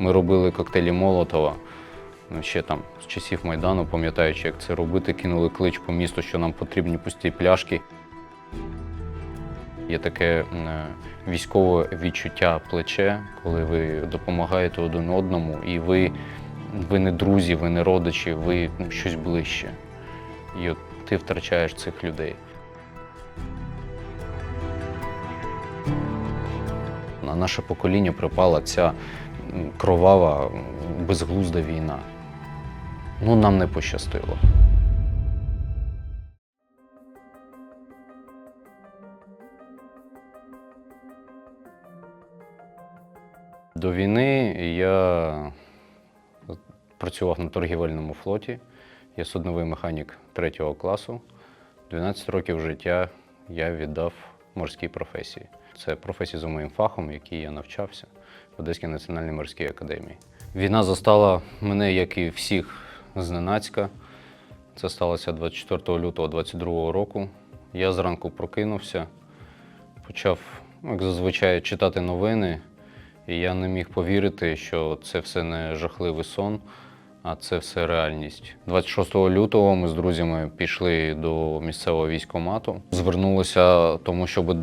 Ми робили коктейлі Молотова. ну, Ще там з часів Майдану, пам'ятаючи, як це робити, кинули клич по місту, що нам потрібні пусті пляшки. Є таке військове відчуття плече, коли ви допомагаєте один одному, і ви, ви не друзі, ви не родичі, ви ну, щось ближче. І от ти втрачаєш цих людей. На наше покоління припала ця кровава, безглузда війна. Ну, нам не пощастило. До війни я працював на торгівельному флоті. Я судновий механік третього класу. 12 років життя я віддав морській професії. Це професія за моїм фахом, який я навчався в Одеській національній морській академії. Війна застала мене, як і всіх, зненацька. Це сталося 24 лютого 2022 року. Я зранку прокинувся, почав, ну, як зазвичай, читати новини, і я не міг повірити, що це все не жахливий сон, а це все реальність. 26 лютого ми з друзями пішли до місцевого військкомату, звернулися тому, щоб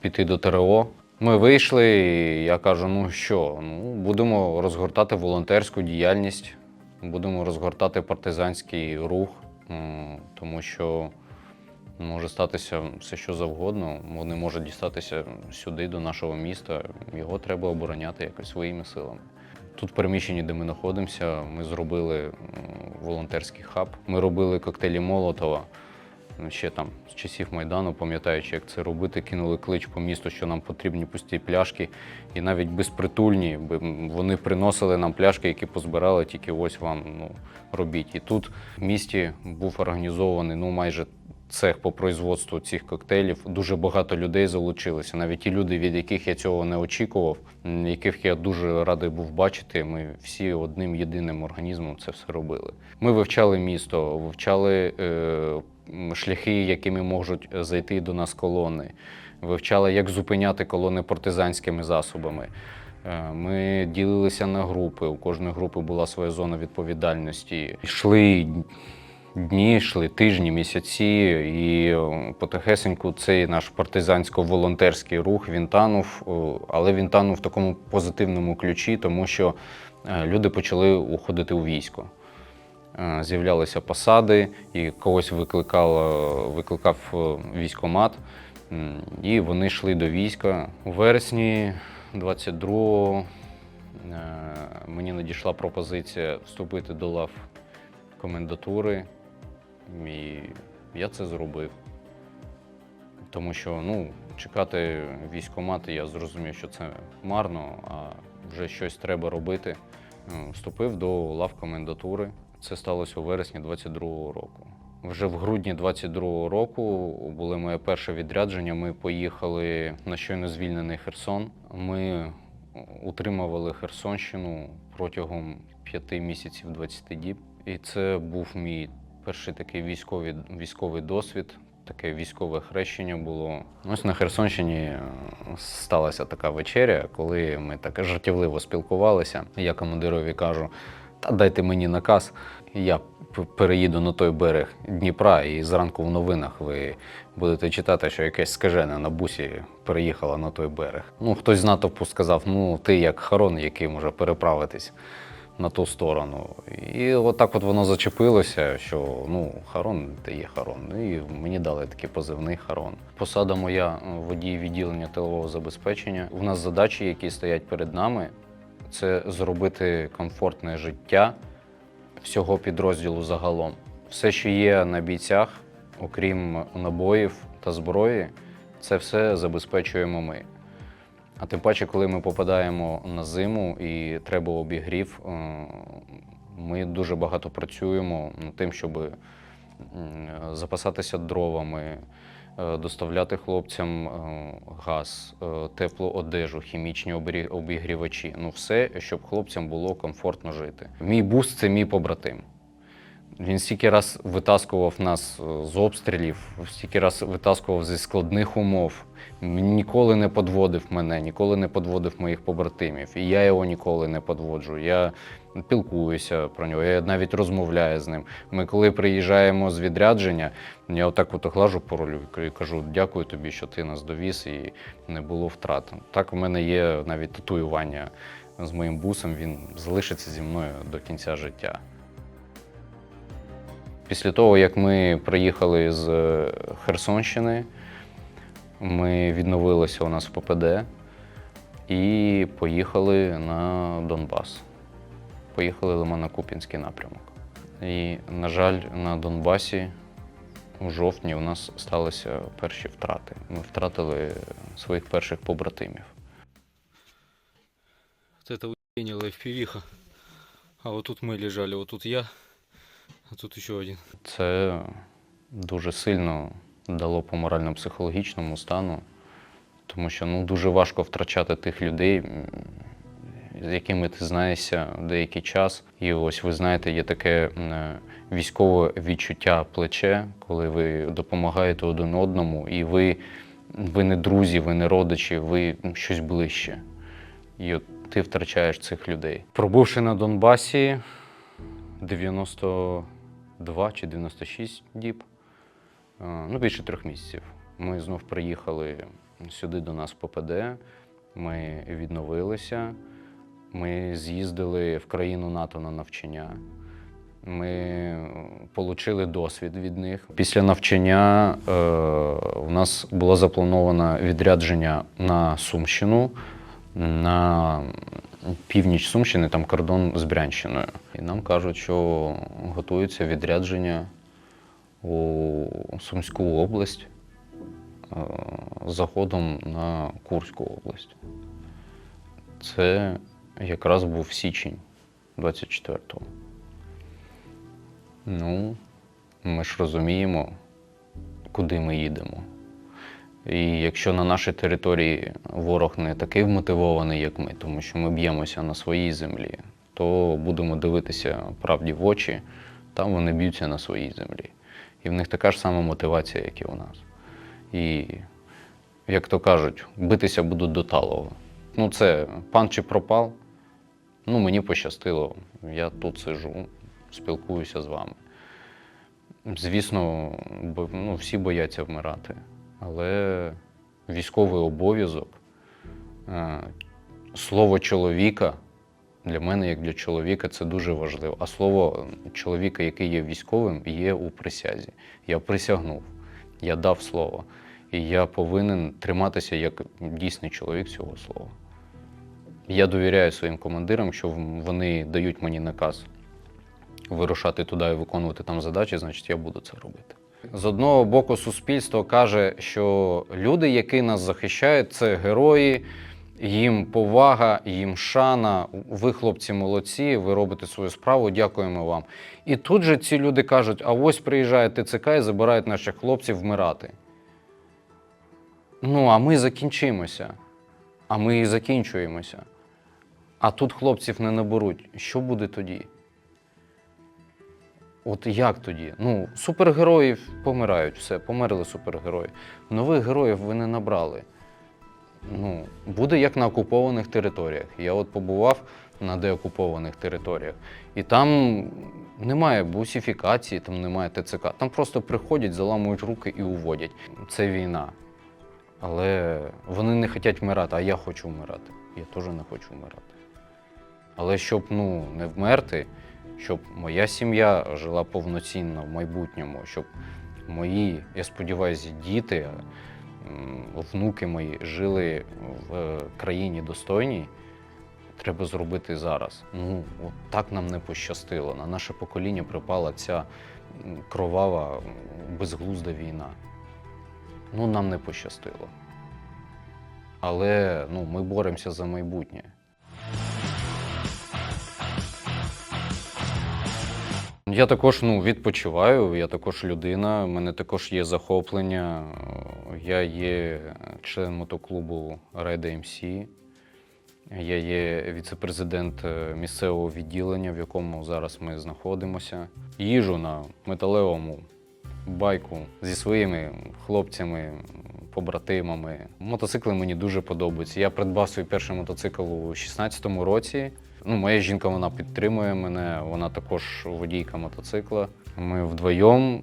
піти до ТРО. Ми вийшли, і я кажу: ну що, ну будемо розгортати волонтерську діяльність, будемо розгортати партизанський рух, тому що може статися все, що завгодно. Вони можуть дістатися сюди, до нашого міста. Його треба обороняти якось своїми силами. Тут, в приміщенні, де ми знаходимося, ми зробили волонтерський хаб. Ми робили коктейлі Молотова. Ну, Ще там з часів Майдану, пам'ятаючи, як це робити, кинули клич по місту, що нам потрібні пусті пляшки. І навіть безпритульні, вони приносили нам пляшки, які позбирали, тільки ось вам ну, робіть. І тут в місті був організований ну, майже цех по производству цих коктейлів. Дуже багато людей залучилося. Навіть ті люди, від яких я цього не очікував, яких я дуже радий був бачити. Ми всі одним єдиним організмом це все робили. Ми вивчали місто, вивчали е, шляхи, якими можуть зайти до нас колони. Вивчали, як зупиняти колони партизанськими засобами. Е, Ми ділилися на групи. У кожної групи була своя зона відповідальності. Йшли дні, йшли тижні, місяці, і е, потихесеньку цей наш партизансько-волонтерський рух він танув, е, але він танув в такому позитивному ключі, тому що е, люди почали уходити у військо. Е, З'являлися посади, і когось викликав, викликав е, військомат, і вони йшли до війська. У вересні 22-го е, мені надійшла пропозиція вступити до лав комендатури, і я це зробив. Тому що ну, чекати військкомати, я зрозумів, що це марно, а вже щось треба робити. Вступив до лав комендатури. Це сталося у вересні 22-го року. Вже в грудні 22-го року було моє перше відрядження. Ми поїхали на щойно звільнений Херсон. Ми утримували Херсонщину протягом п'яти місяців 20 діб. І це був мій перший такий військовий, військовий досвід. Таке військове хрещення було. Ось на Херсонщині сталася така вечеря, коли ми так жартівливо спілкувалися. Я командирові кажу: та дайте мені наказ, я переїду на той берег Дніпра, і зранку в новинах ви будете читати, що якесь скажене на бусі переїхала на той берег. Ну, хтось з натовпу сказав: ну, ти як Харон, який може переправитись на ту сторону. І отак от воно зачепилося, що ну, Харон це є Харон. І мені дали такий позивний Харон. Посада моя е, водій відділення тилового забезпечення. У нас задачі, які стоять перед нами, це зробити комфортне життя всього підрозділу загалом. Все, що є на бійцях, окрім набоїв та зброї, це все забезпечуємо ми. А тим паче, коли ми попадаємо на зиму і треба обігрів, е, ми дуже багато працюємо над тим, щоб запасатися дровами, доставляти хлопцям е, газ, е, теплу одежу, хімічні обігрівачі. Ну, все, щоб хлопцям було комфортно жити. Мій бус це мій побратим. Він стільки раз витаскував нас е, з обстрілів, стільки раз витаскував зі складних умов. Ніколи не подводив мене, ніколи не подводив моїх побратимів. І я його ніколи не подводжу. Я пілкуюся про нього, я навіть розмовляю з ним. Ми коли приїжджаємо з відрядження, я отак от глажу по рулю і кажу: дякую тобі, що ти нас довіз і не було втрат. Так, у мене є навіть татуювання з моїм бусом, він залишиться зі мною до кінця життя. Після того, як ми приїхали з е, Херсонщини, ми відновилися у нас в ППД і поїхали на Донбас. Поїхали Лимано-Купінський напрямок. І, на жаль, на Донбасі у жовтні у нас сталися перші втрати. Ми втратили своїх перших побратимів. Вот это уединила А вот тут мы лежали, вот тут я, а тут еще один. Це дуже сильно дало по морально-психологічному стану, тому що ну, дуже важко втрачати тих людей, з якими ти знаєшся деякий час. І ось ви знаєте, є таке військове відчуття плече, коли ви допомагаєте один одному, і ви, ви не друзі, ви не родичі, ви щось ближче. І от ти втрачаєш цих людей. Пробувши на Донбасі 92 чи 96 діб, е, ну більше трьох місяців. Ми знов приїхали сюди до нас в ППД, ми відновилися, ми з'їздили в країну НАТО на навчання. Ми отримали досвід від них. Після навчання е, у нас було заплановано відрядження на Сумщину, на північ Сумщини, там кордон з Брянщиною. І нам кажуть, що готується відрядження у Сумську область е, заходом на Курську область. Це якраз був січень 24-го. Ну, ми ж розуміємо, куди ми їдемо. І якщо на нашій території ворог не такий вмотивований, як ми, тому що ми б'ємося на своїй землі, то будемо дивитися правді в очі, там вони б'ються на своїй землі. І в них така ж сама мотивація, як і у нас. І, як то кажуть, битися будуть до талого. Ну, це пан чи пропав. Ну, мені пощастило. Я тут сижу, спілкуюся з вами. Звісно, ну, всі бояться вмирати, але військовий обов'язок, е, слово чоловіка для мене, як для чоловіка, це дуже важливо. А слово чоловіка, який є військовим, є у присязі. Я присягнув, я дав слово. І я повинен триматися як дійсний чоловік цього слова. Я довіряю своїм командирам, що вони дають мені наказ вирушати туди і виконувати там задачі, значить я буду це робити. З одного боку, суспільство каже, що люди, які нас захищають, це герої, їм повага, їм шана. Ви, хлопці, молодці, ви робите свою справу, дякуємо вам. І тут же ці люди кажуть: а ось приїжджає ТЦК і забирають наших хлопців вмирати. Ну, а ми закінчимося. А ми і закінчуємося. А тут хлопців не наберуть. Що буде тоді? От як тоді? Ну, супергероїв помирають, все, померли супергерої. Нових героїв ви не набрали. Ну, буде як на окупованих територіях. Я от побував на деокупованих територіях, і там немає бусифікації, там немає ТЦК. Там просто приходять, заламують руки і уводять. Це війна. Але вони не хочуть вмирати, а я хочу вмирати. Я теж не хочу вмирати. Але щоб ну, не вмерти, щоб моя сім'я жила повноцінно в майбутньому, щоб мої, я сподіваюся, діти, внуки мої жили в е, країні достойній, треба зробити зараз. Ну, от так нам не пощастило. На наше покоління припала ця кровава, безглузда війна. Ну, нам не пощастило. Але ну, ми боремося за майбутнє. Я також ну, відпочиваю, я також людина, в мене також є захоплення. Я є член мотоклубу Ride MC. Я є віце-президент е, місцевого відділення, в якому зараз ми знаходимося. Їжу на металевому байку зі своїми хлопцями, побратимами. Мотоцикли мені дуже подобаються. Я придбав свій перший мотоцикл у 16-му році. Ну, моя жінка вона підтримує мене, вона також водійка мотоцикла. Ми вдвоєм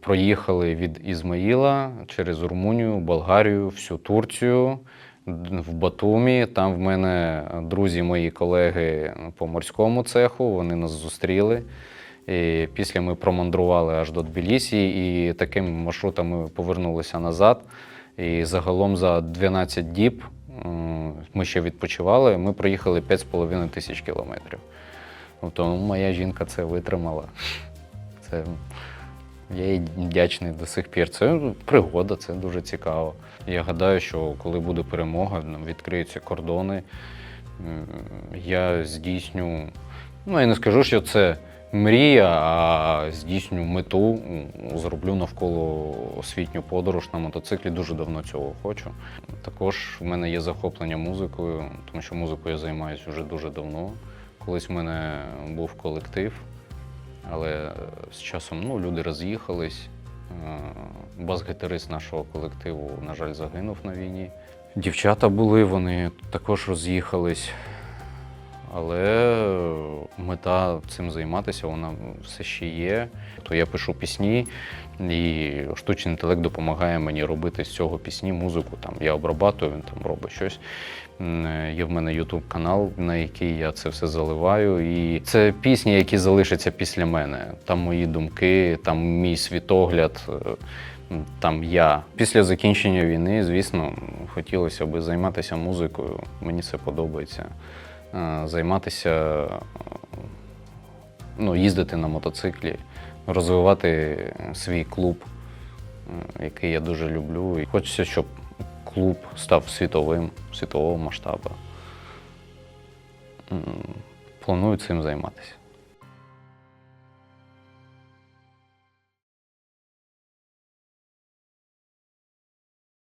проїхали від Ізмаїла через Румунію, Болгарію, всю Турцію в Батумі. Там в мене друзі, мої колеги по морському цеху, вони нас зустріли. І після ми промандрували аж до Тбілісі, і таким маршрутом ми повернулися назад. І загалом за 12 діб ми ще відпочивали. Ми проїхали 5,5 тисяч кілометрів. Тобто ну, моя жінка це витримала. Це я їй вдячний до сих пір. Це пригода, це дуже цікаво. Я гадаю, що коли буде перемога, ну, відкриються кордони. Я здійсню. Ну, я не скажу, що це мрія, а здійсню мету. Зроблю навколо освітню подорож на мотоциклі. Дуже давно цього хочу. Також в мене є захоплення музикою, тому що музикою я займаюся вже дуже давно. Колись в мене був колектив, але з часом ну, люди роз'їхались. Бас-гітарист нашого колективу, на жаль, загинув на війні. Дівчата були, вони також роз'їхались. Але мета цим займатися, вона все ще є. То я пишу пісні, і штучний інтелект допомагає мені робити з цього пісні, музику. Там я обрабатую, він там робить щось. Е, Є в мене YouTube канал, на який я це все заливаю. І це пісні, які залишаться після мене. Там мої думки, там мій світогляд. е, Там я. Після закінчення війни, звісно, хотілося б займатися музикою. Мені це подобається. Е, Займатися, е, ну, їздити на мотоциклі, розвивати свій клуб, е, який я дуже люблю. І хочеться, щоб клуб став світовим, світового масштабу. Планую цим займатися.